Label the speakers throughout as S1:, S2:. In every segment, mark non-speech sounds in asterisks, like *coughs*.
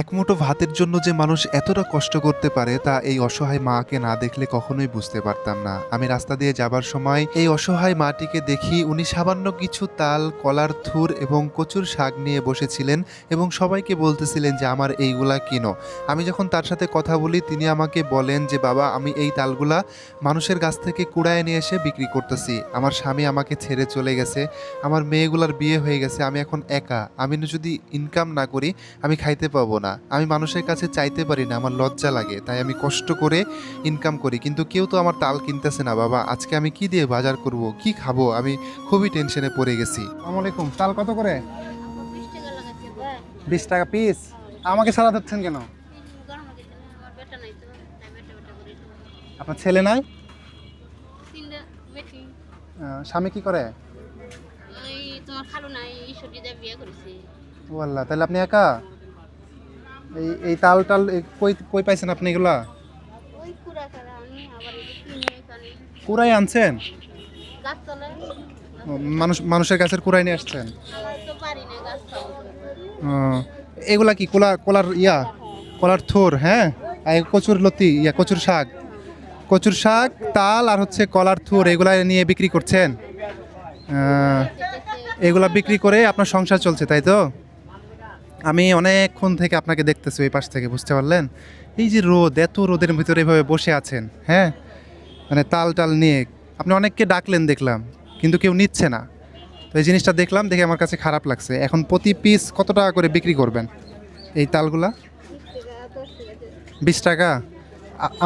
S1: একমুঠো ভাতের জন্য যে মানুষ এতটা কষ্ট করতে পারে তা এই অসহায় মাকে না দেখলে কখনোই বুঝতে পারতাম না আমি রাস্তা দিয়ে যাবার সময় এই অসহায় মাটিকে দেখি উনি সামান্য কিছু তাল কলার থুর এবং কচুর শাক নিয়ে বসেছিলেন এবং সবাইকে বলতেছিলেন যে আমার এইগুলা কিনো আমি যখন তার সাথে কথা বলি তিনি আমাকে বলেন যে বাবা আমি এই তালগুলা মানুষের গাছ থেকে কুড়ায় নিয়ে এসে বিক্রি করতেছি আমার স্বামী আমাকে ছেড়ে চলে গেছে আমার মেয়েগুলার বিয়ে হয়ে গেছে আমি এখন একা আমি যদি ইনকাম না করি আমি খাইতে পাবো না আমি মানুষের কাছে চাইতে পারি না আমার লজ্জা লাগে তাই আমি কষ্ট করে ইনকাম করি কিন্তু কেউ তো আমার তাল কিনতেছে না বাবা আজকে আমি কি দিয়ে বাজার করব কি খাবো আমি খুবই টেনশনে পড়ে গেছি আসসালামাইকুম তাল কত করে বিশ টাকা পিস আমাকে সারা ধরছেন কেন আপনার ছেলে নাই স্বামী কি করে তাহলে আপনি একা এই এই তাল টাল কই কই পাইছেন আপনি এগুলা কুড়াই আনছেন মানুষ মানুষের গাছের কুড়াই নিয়ে আসছেন এগুলা কি কোলা কোলার ইয়া কলার থোর হ্যাঁ কচুর লতি ইয়া কচুর শাক কচুর শাক তাল আর হচ্ছে কলার থোর এগুলা নিয়ে বিক্রি করছেন এগুলা বিক্রি করে আপনার সংসার চলছে তাই তো আমি অনেকক্ষণ থেকে আপনাকে দেখতেছি ওই পাশ থেকে বুঝতে পারলেন এই যে রোদ এত রোদের ভিতরে এভাবে বসে আছেন হ্যাঁ মানে তাল টাল নিয়ে আপনি অনেককে ডাকলেন দেখলাম কিন্তু কেউ নিচ্ছে না তো এই জিনিসটা দেখলাম দেখে আমার কাছে খারাপ লাগছে এখন প্রতি পিস কত টাকা করে বিক্রি করবেন এই তালগুলা বিশ টাকা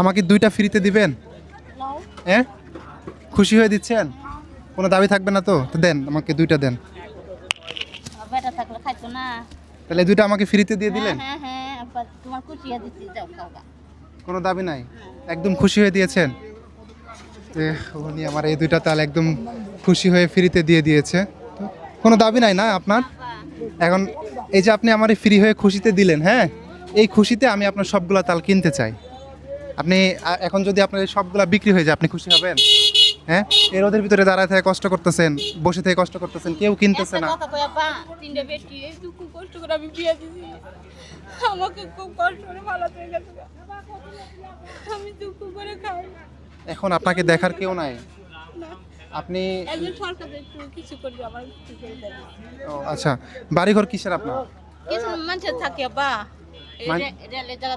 S1: আমাকে দুইটা ফ্রিতে দিবেন হ্যাঁ খুশি হয়ে দিচ্ছেন কোনো দাবি থাকবে না তো দেন আমাকে দুইটা দেন থাকলে না তাহলে দুইটা আমাকে ফ্রিতে দিয়ে হ্যাঁ, দিলেন হ্যাঁ হ্যাঁ আপা তোমার কোনো দাবি নাই একদম খুশি হয়ে দিয়েছেন উনি আমার এই দুইটা তাল একদম খুশি হয়ে ফ্রিতে দিয়ে দিয়েছে কোনো দাবি নাই না আপনার এখন এই যে আপনি আমার ফ্রি হয়ে খুশিতে দিলেন হ্যাঁ এই খুশিতে আমি আপনার সবগুলো তাল কিনতে চাই আপনি এখন যদি আপনার সবগুলা বিক্রি হয়ে যায় আপনি খুশি হবেন হ্যাঁ এই রোদের ভিতরে দাঁড়ায় থেকে কষ্ট করতেছেন বসে থেকে কষ্ট করতেছেন কেউ কিনতেছে না এখন আপনাকে দেখার কেউ নাই আপনি ও আচ্ছা বাড়িঘর কিসের আপনার
S2: কিছু মানুষের থাকে বা মানে আচ্ছা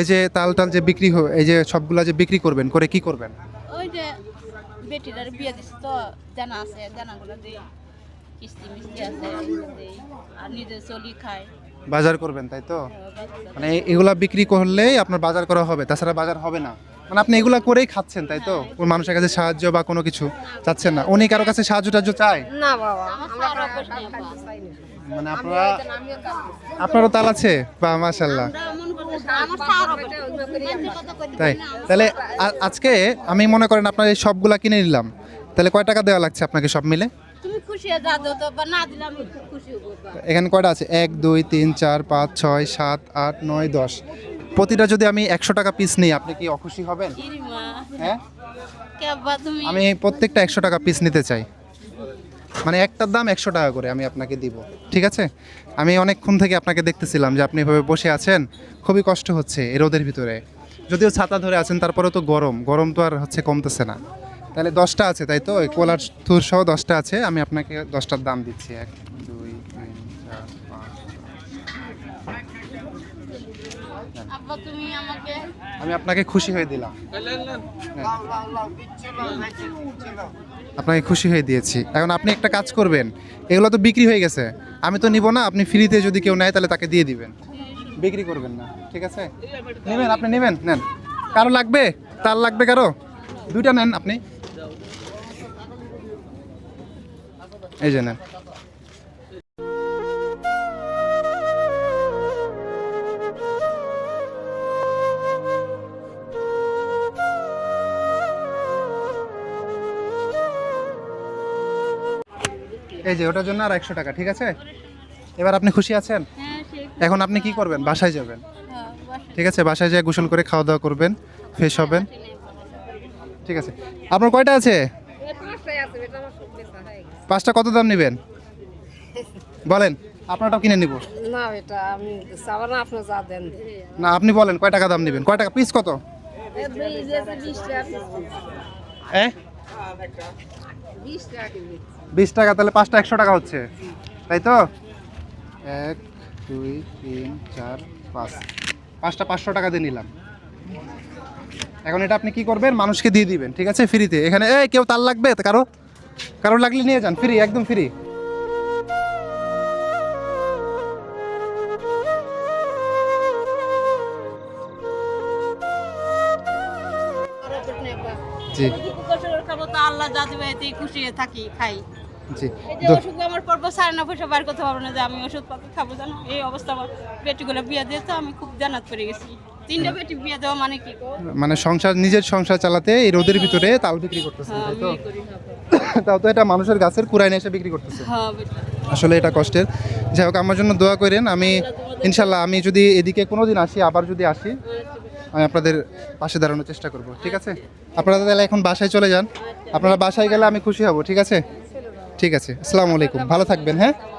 S1: এই যে তাল টাল যে বিক্রি এই যে সবগুলা যে বিক্রি করবেন করে কি করবেন
S2: ওই যে বেটিটার বিয়ে দিছি তো জানা আছে জানাগুলো দেই কিস্তি মিস্তি আছে আর নিজে চলি খায়
S1: বাজার করবেন তাই তো মানে এগুলা বিক্রি করলেই আপনার বাজার করা হবে তাছাড়া বাজার হবে না মানে আপনি এগুলা করেই খাচ্ছেন তাই তো কোন মানুষের কাছে সাহায্য বা কোনো কিছু চাচ্ছেন না উনি কারো কাছে সাহায্য টাহায্য চায়
S2: না বাবা মানে আপনারা
S1: আপনারও তাল আছে বা মাশাল্লাহ তাই তাহলে আজকে আমি মনে করেন আপনার এই সবগুলা কিনে নিলাম তাহলে কয় টাকা দেওয়া লাগছে আপনাকে সব মিলে
S2: তুমি খুশি হয়ে তো বা না দিলে আমি খুশি
S1: এখানে কয়টা আছে এক দুই তিন চার পাঁচ ছয় সাত আট নয় দশ প্রতিটা যদি আমি একশো টাকা পিস নিই আপনি কি অখুশি হবেন
S2: ইরি মা হ্যাঁ
S1: কে তুমি আমি প্রত্যেকটা একশো টাকা পিস নিতে চাই মানে একটার দাম একশো টাকা করে আমি আপনাকে দিব ঠিক আছে আমি অনেকক্ষণ থেকে আপনাকে দেখতেছিলাম যে আপনি এভাবে বসে আছেন খুবই কষ্ট হচ্ছে এই রোদের ভিতরে যদিও ছাতা ধরে আছেন তারপরেও তো গরম গরম তো আর হচ্ছে কমতেছে না তাহলে দশটা আছে তাই তো ওই কোলার থুর সহ দশটা আছে আমি আপনাকে দশটার দাম দিচ্ছি এক দুই তিন চার আমি আপনাকে খুশি হয়ে দিলাম আপনাকে খুশি হয়ে দিয়েছি এখন আপনি একটা কাজ করবেন এগুলো তো বিক্রি হয়ে গেছে আমি তো নিব না আপনি ফ্রিতে যদি কেউ নেয় তাহলে তাকে দিয়ে দিবেন বিক্রি করবেন না ঠিক আছে নেবেন আপনি নেবেন নেন কারো লাগবে তার লাগবে কারো দুইটা নেন আপনি এই জন্য এই যে ওটার জন্য আর একশো টাকা ঠিক আছে এবার আপনি খুশি আছেন হ্যাঁ, এখন আপনি কি করবেন বাসায় যাবেন হ্যাঁ, ঠিক আছে বাসায় যেয়ে গোসল করে খাওয়া দাওয়া করবেন ফ্রেশ হবেন হ্যাঁ, ঠিক আছে আপনার কয়টা আছে পাঁচটা কত দাম নেবেন বলেন আপনারটাও কিনে নিব
S2: না এটা আমি না আপনি যা দেন
S1: না আপনি বলেন কয় টাকা দাম নেবেন কয় টাকা পিস কত বিশ টাকা তাহলে পাঁচটা একশো টাকা হচ্ছে তাই তো এক দুই তিন চার পাঁচ পাঁচটা পাঁচশো টাকা দিয়ে নিলাম এখন এটা আপনি কি করবেন মানুষকে দিয়ে দিবেন ঠিক আছে ফ্রিতে এখানে এই কেউ তার লাগবে কারো কারো লাগলে নিয়ে যান ফ্রি একদম ফ্রি
S2: আল্লাহ থাকি খাই ওষুধ আমার সাড়ে পয়সা করতে পারবো না যে আমি খাবো জানো এই অবস্থা আমার দিয়ে তো আমি খুব জানাত পড়ে গেছি মানে,
S1: মানে সংসার নিজের সংসার চালাতে এই রোদের ভিতরে হ্যাঁ। তাল বিক্রি করতেছেন হ্যাঁ, তো *coughs* তাও তো এটা মানুষের গাছের কুড়ায় এসে বিক্রি করতেছে হ্যাঁ, আসলে এটা কষ্টের যাই হোক আমার জন্য দোয়া করেন আমি ইনশাল্লাহ আমি যদি এদিকে কোনো দিন আসি আবার যদি আসি আচ্ছা, আমি আপনাদের পাশে দাঁড়ানোর চেষ্টা করব ঠিক আছে আচ্ছা, আপনারা তাহলে এখন বাসায় চলে যান আচ্ছা, আপনারা বাসায় গেলে আমি খুশি হব ঠিক আছে ঠিক আছে আসসালামু আলাইকুম ভালো থাকবেন হ্যাঁ